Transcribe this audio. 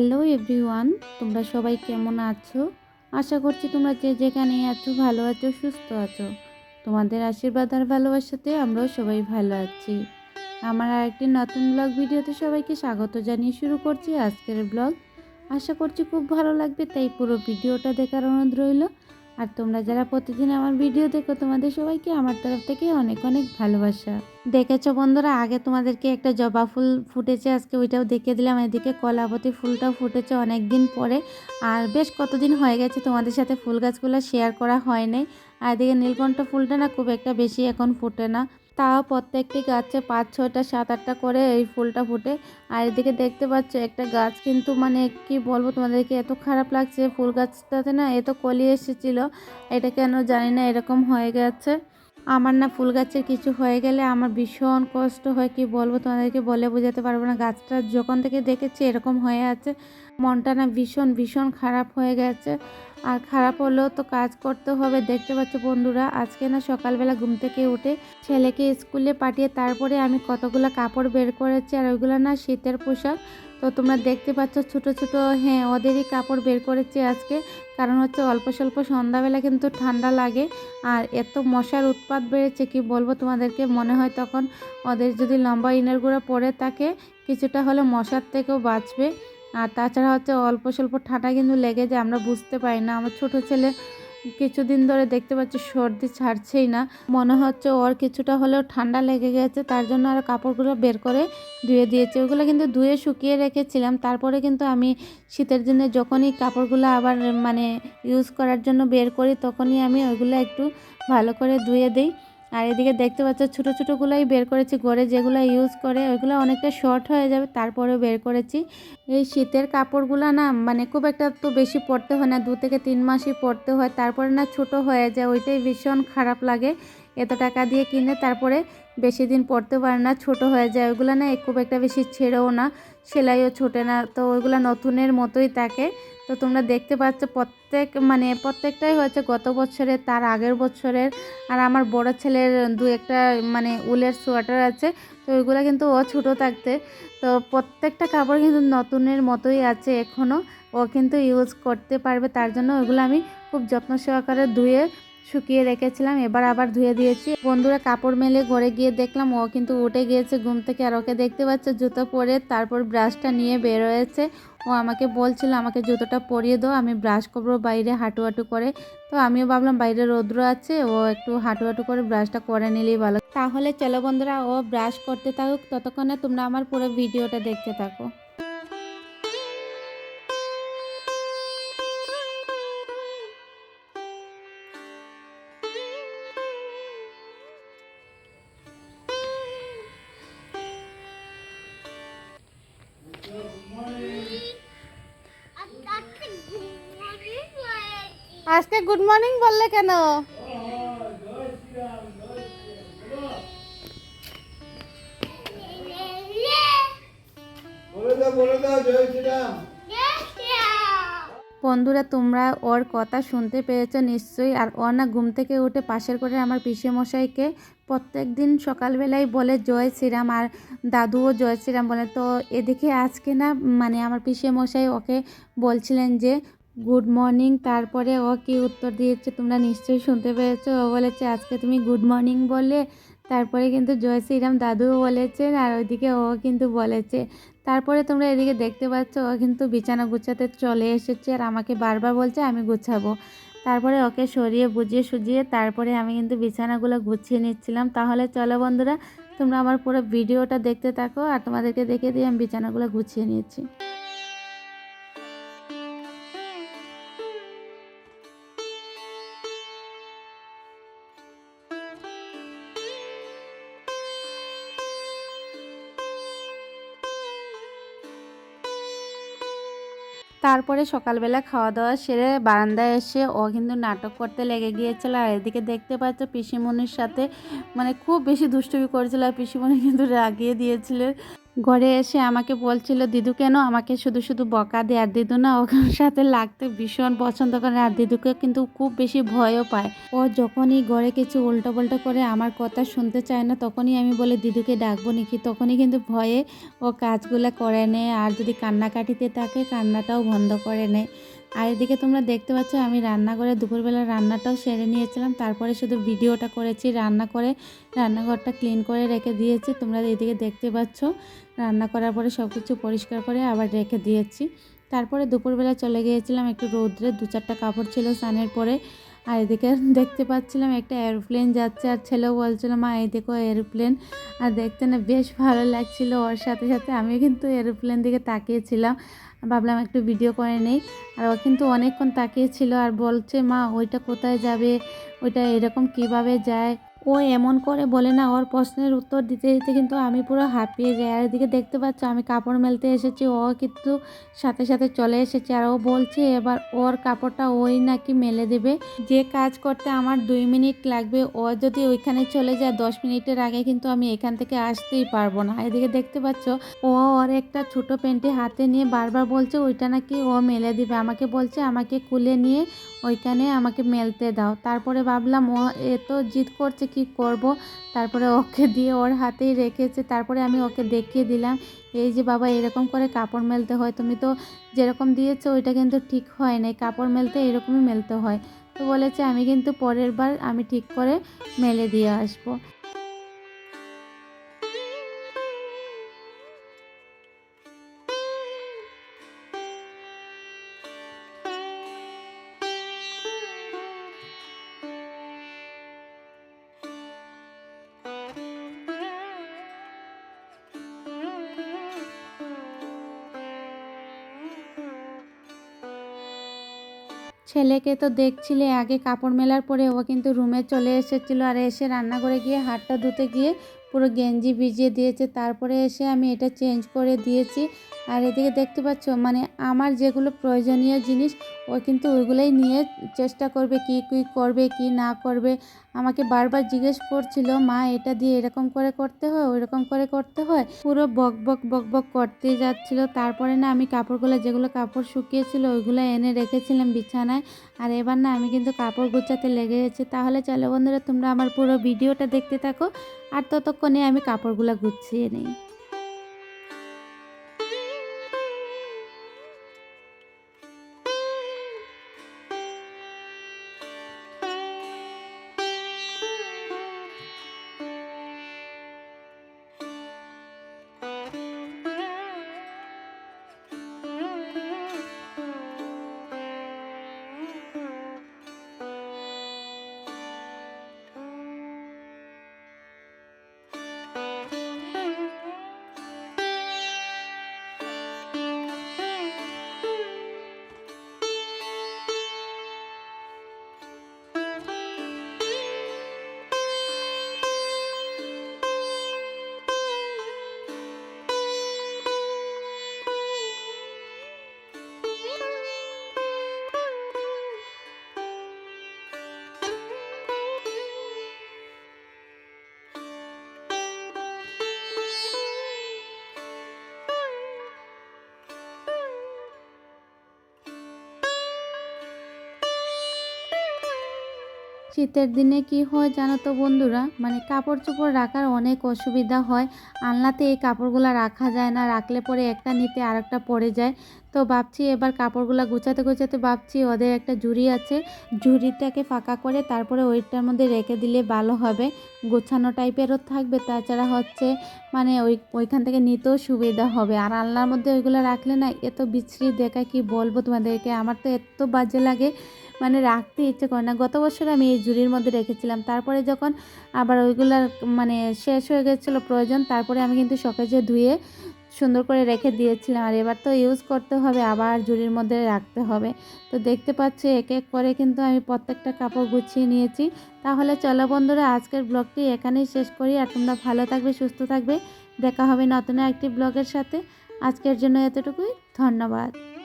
Hello everyone, তোমরা সবাই কেমন আছো? আশা করছি তোমরা যে যেখানে আছো ভালো আছো, সুস্থ আছো। তোমাদের আশীর্বাদ আর ভালোবাসাতে আমরাও সবাই ভালো আছি। আমার আরেকটি নতুন ব্লগ ভিডিওতে সবাইকে স্বাগত জানিয়ে শুরু করছি আজকের ব্লগ। আশা করছি খুব ভালো লাগবে, তাই পুরো ভিডিওটা দেখার অনুরোধ রইল। আর তোমরা যারা প্রতিদিন আমার ভিডিও দেখো, তোমাদের সবাইকে আমার তরফ থেকে অনেক অনেক ভালোবাসা। দেখেছ বন্ধুরা, আগে তোমাদেরকে একটা জবা ফুল ফুটেছে, আজকে ওইটাও দেখিয়ে দিলাম। এদিকে কলাপতি ফুলটাও ফুটেছে অনেক দিন পরে। আর বেশ কতদিন হয়ে গেছে তোমাদের সাথে ফুল গাছগুলো শেয়ার করা হয় নাই। আর এদিকে নীলকণ্ঠ ফুলটা না খুব একটা বেশি এখন ফুটে না। তাও প্রত্যেকটি গাছে পাঁচ, ছয়টা, সাত, আটটা করে এই ফুলটা ফুটে। আর এদিকে দেখতে পাচ্ছ, একটা গাছ কিন্তু মানে কি বলব তোমাদেরকে, এত খারাপ লাগছে ফুল গাছটাতে না, এত কলি এসেছিল। এটা কেন জানি না, এরকম হয়ে গেছে। আমার না ফুল গাছের কিছু হয়ে গেলে আমার ভীষণ কষ্ট হয়, কি বলব তোমাদেরকে বলে বোঝাতে পারব না। গাছটা যখন থেকে দেখেছি এরকম হয়ে আছে, মনটা না ভীষণ ভীষণ খারাপ হয়ে গেছে। আর খারাপ হলেও তো কাজ করতে হবে, দেখতে পাচ্ছ বন্ধুরা, আজকে না সকালবেলা ঘুম থেকে উঠে ছেলেকে স্কুলে পাঠিয়ে তারপরে আমি কতগুলো কাপড় বের করেছি, আর ওইগুলো না শীতের পোশাক। তো তোমরা দেখতে পাচ্ছ ছোট ছোট হ্যাঁ ওদেরই কাপড় বের করেছি আজকে। কারণ হচ্ছে অল্প, স্বল্প সন্ধ্যাবেলা কিন্তু ঠান্ডা লাগে। আর এত মশার উৎপাত বেড়েছে, কি বলব তোমাদেরকে? মনে হয় তখন ওদের যদি লম্বা ইনার গুঁড়া পরে থাকে, কিছুটা হলে মশার থেকেও বাঁচবে। আর তাছাড়া হচ্ছে অল্প, স্বল্প ঠান্ডা কিন্তু লেগে যায়, আমরা বুঝতে পারি না। আমার ছোট ছেলে কিছুদিন ধরে দেখতে পাচ্ছি সর্দি ছাড়ছেই না। মনে হচ্ছে ওর কিছুটা হলেও ঠান্ডা লেগে গেছে, তার জন্য আর কাপড়গুলো বের করে ধুয়ে দিয়েছে। ওগুলো কিন্তু ধুয়ে শুকিয়ে রেখেছিলাম। তারপরে কিন্তু আমি শীতের জন্য যখনই কাপড়গুলো আবার মানে ইউজ করার জন্য বের করি, তখনই আমি ওইগুলো একটু ভালো করে ধুয়ে দিই। আর এদিকে দেখতে পাচ্ছ ছোটো ছোটোগুলোই বের করেছি, ঘরে যেগুলো ইউজ করে, ওইগুলো অনেকটা শর্ট হয়ে যাবে, তারপরেও বের করেছি। এই শীতের কাপড়গুলো না মানে খুব একটা তো বেশি পরতে হয় না, দু থেকে তিন মাসই পরতে হয়, তারপরে না ছোট হয়ে যায়, ওইটাই ভীষণ খারাপ লাগে। এত টাকা দিয়ে কিনে তারপরে বেশি দিন পরতে পারে না, ছোট হয়ে যায়। ওইগুলো না খুব একটা বেশি ছেড়েও না, সেলাইও ছোটে না। তো ওইগুলো নতুনের মতোই থাকে। তো তোমরা দেখতে পাচ্ছ প্রত্যেক মানে প্রত্যেকটাই হয়েছে গত বছরের, তার আগের বছরের। আর আমার বড় ছেলের দু একটা মানে উলের সোয়েটার আছে, তো ওইগুলো কিন্তু ও ছোটো থাকতে। তো প্রত্যেকটা কাপড় কিন্তু নতুনের মতোই আছে এখনও ও কিন্তু ইউজ করতে পারবে, তার জন্য ওইগুলো আমি খুব যত্ন সহকারে ধুয়ে শুকিয়ে রেখেছিলাম, এবার আবার ধুয়ে দিয়েছি। বন্ধুরা কাপড় মেলে ঘরে গিয়ে দেখলাম, ও কিন্তু উঠে গিয়েছে ঘুম থেকে আর ওকে দেখতে পাচ্ছে জুতো পরে, তারপর ব্রাশটা নিয়ে বের হয়েছে। ও আমাকে বলছিল, আমাকে জুতোটা পরিয়ে দাও, আমি ব্রাশ করব বাইরে হাঁটু হাঁটু করে। তো আমিও ভাবলাম, বাইরে রৌদ্র আছে, ও একটু হাঁটু হাঁটু করে ব্রাশটা করে নিলেই ভালো। তাহলে চলো বন্ধুরা, ও ব্রাশ করতে থাকুক, ততক্ষণে তোমরা আমার পুরো ভিডিওটা দেখতে থাকো। আজকে গুড মর্নিং বললে কেন? বন্ধুরা, তোমরা ওর কথা শুনতে পেয়েছ নিশ্চয়ই, আর ও না ঘুম থেকে উঠে পাশের করে আমার পিসে মশাইকে প্রত্যেক দিন সকালবেলায় বলে, জয় শ্রীরাম, আর দাদুও জয় শ্রীরাম বলে। তো এদিকে আজকে না মানে আমার পিসে মশাই ওকে বলছিলেন যে গুড মর্নিং, তারপরে ও কি উত্তর দিয়েছে তোমরা নিশ্চয়ই শুনতে পেরেছ ও বলেছে, আজকে তুমি গুড মর্নিং বললে তারপরে কিন্তু জয় শ্রীরাম দাদুও বলেছেন, আর ওইদিকে ও কিন্তু বলেছে, তারপরে তোমরা এদিকে দেখতে পাচ্ছ, ও কিন্তু বিছানা গুছাতে চলে এসেছে আর আমাকে বারবার বলছে আমি গুছাবো। তারপরে ওকে সরিয়ে বুঝিয়ে সুজিয়ে তারপরে আমি কিন্তু বিছানাগুলো গুছিয়ে নিচ্ছিলাম। তাহলে চলো বন্ধুরা, তোমরা আমার পুরো ভিডিওটা দেখতে থাকো আর তোমাদেরকে দেখে দিয়ে আমি বিছানাগুলো গুছিয়ে নিয়েছি। তারপরে সকালবেলা খাওয়া দাওয়া সেরে বারান্দায় এসে ও কিন্তু নাটক করতে লেগে গিয়েছিল। আর এদিকে দেখতে পাচ্ছ পিসিমণির সাথে মানে খুব বেশি দুষ্টুমি করেছিল। আর পিসিমণি কিন্তু রাগিয়ে দিয়েছিল। ঘরে এসে আমাকে বলছিল, দিদু কেন আমাকে শুধু শুধু বকা দেয় আর দিদু না ওর সাথে লাগতে ভীষণ পছন্দ করে, আর দিদুকে কিন্তু খুব বেশি ভয়ও পায়। ও যখনই ঘরে কিছু উল্টো পাল্টা করে আমার কথা শুনতে চায় না, তখনই আমি বলে, দিদুকে ডাকবো নাকি? তখনই কিন্তু ভয়ে ও কাজগুলো করে নেয়, আর যদি কান্নাকাটিতে থাকে, কান্নাটাও বন্ধ করে নেয়। আর এদিকে তোমরা দেখতে পাচ্ছ, আমি রান্না করে দুপুরবেলা রান্নাটাও সেরে নিয়েছিলাম। তারপরে শুধু ভিডিওটা করেছি, রান্না করে, রান্নাঘরটা ক্লিন করে রেখে দিয়েছি। তোমরা এদিকে দেখতে পাচ্ছ, রান্না করার পরে সব কিছু পরিষ্কার করে আবার রেখে দিয়েছি। তারপরে দুপুরবেলা চলে গিয়েছিলাম একটু রৌদ্রে দু চারটা কাপড় ছিল স্নানের পরে। আর এদিকে দেখতে পাচ্ছিলাম একটা এরোপ্লেন যাচ্ছে, আর ছেলেও বলছিল, মা, এই দেখো এরোপ্লেন আর দেখতে না বেশ ভালো লাগছিল। ওর সাথে সাথে আমি কিন্তু এরোপ্লেন দিকে তাকিয়েছিলাম। ভাবলাম একটু ভিডিও করে নেই। আর ও কিন্তু অনেকক্ষণ তাকিয়েছিল আর বলছে, মা, ওইটা কোথায় যাবে? ওইটা এরকম কীভাবে যায়? ও এমন করে বলে না, ওর প্রশ্নের উত্তর দিতে দিতে কিন্তু আমি পুরো হাঁপিয়ে যাই। আর এদিকে দেখতে পাচ্ছ, আমি কাপড় মেলতে এসেছি, ও কিন্তু সাথে সাথে চলে এসেছে। আর ও বলছে, এবার ওর কাপড়টা ওই নাকি মেলে দেবে। যে কাজ করতে আমার দুই মিনিট লাগবে, ও যদি ওইখানে চলে যায়, দশ মিনিটের আগে কিন্তু আমি এখান থেকে আসতেই পারব না। এদিকে দেখতে পাচ্ছ, ও ওর একটা ছোট প্যান্টি হাতে নিয়ে বারবার বলছে, ওইটা নাকি ও মেলে দিবে। আমাকে বলছে, আমাকে কুলে নিয়ে ওইখানে আমাকে মেলতে দাও। তারপরে ভাবলাম, ও এত জিদ করছে, কি করব? তারপরে ওকে দিয়ে ওর হাতেই রেখেছে। তারপরে আমি ওকে দেখিয়ে দিলাম, এই যে বাবা, এরকম করে কাপড় মেলতে হয়। তুমি তো যেরকম দিয়েছ, ওইটা কিন্তু ঠিক হয় নাই। কাপড় মেলতে এরকমই মেলতে হয়। তো বলেছে, আমি কিন্তু পরের বার আমি ঠিক করে মেলে দিয়ে আসব। ছেলেকে তো দেখছিলে আগে কাপড় মেলার পরে, ও কিন্তু রুমে চলে এসেছিল আর এসে রান্না করে গিয়ে হাতটা ধুতে গিয়ে পুরো গেঞ্জি ভিজিয়ে দিয়েছে। তারপরে এসে আমি এটা চেঞ্জ করে দিয়েছি। আর এদিকে দেখতে পাচ্ছ মানে আমার যেগুলো প্রয়োজনীয় জিনিস ও কিন্তু ওইগুলোই নিয়ে চেষ্টা করবে, কি, কী করবে, কি না করবে। আমাকে বারবার জিজ্ঞেস করছিল, মা, এটা দিয়ে এরকম করে করতে হয়, ওইরকম করে করতে হয়? পুরো বক বক বক বক করতে যাচ্ছিল। তারপরে না আমি কাপড়গুলো, যেগুলো কাপড় শুকিয়েছিল, ওইগুলো এনে রেখেছিলাম বিছানায়। আর এবার না আমি কিন্তু কাপড় গুছাতে লেগে গেছি। তাহলে চলো বন্ধুরা, তোমরা আমার পুরো ভিডিওটা দেখতে থাকো। আর ততক্ষণে আমি কাপড়গুলো গুছিয়ে নিই। শীতের দিনে কি হয় জানো তো বন্ধুরা? মানে কাপড় চোপড় রাখার অনেক অসুবিধা হয়। আলনাতে এই কাপড়গুলো রাখা যায় না। রাখলে পরে একটা নিতে আরেকটা পড়ে যায়। তো ভাবছি এবার কাপড়গুলো গুছাতে গুছাতে ভাবছি ওদের একটা ঝুড়ি আছে। ঝুড়িটাকে ফাঁকা করে তারপরে ওইটার মধ্যে রেখে দিলে ভালো হবে। গোছানো টাইপেরও থাকবে। তাছাড়া হচ্ছে মানে ওই, ওইখান থেকে নিতেও সুবিধা হবে। আর আলনার মধ্যে ওইগুলো রাখলে না এত বিশ্রী, দেখা কি বলব তোমাদেরকে? আমার তো এত বাজে লাগে। মানে রাখতে ইচ্ছে করে না। গত বছর আমি এই ঝুড়ির মধ্যে রেখেছিলাম। তারপরে যখন আবার ওইগুলার মানে শেষ হয়ে গেছিল প্রয়োজন, তারপরে আমি কিন্তু সকেজে ধুয়ে সুন্দর করে রেখে দিয়েছিলাম। আর এবার তো ইউজ করতে হবে, আবার ঝুড়ির মধ্যে রাখতে হবে। তো দেখতে পাচ্ছি, এক এক করে কিন্তু আমি প্রত্যেকটা কাপড় গুছিয়ে নিয়েছি। তাহলে চলো বন্ধুরা, আজকের ব্লগটি এখানেই শেষ করি। আর তোমরা ভালো থাকবে, সুস্থ থাকবে। দেখা হবে নতুন একটি ব্লগের সাথে। আজকের জন্য এতটুকুই। ধন্যবাদ।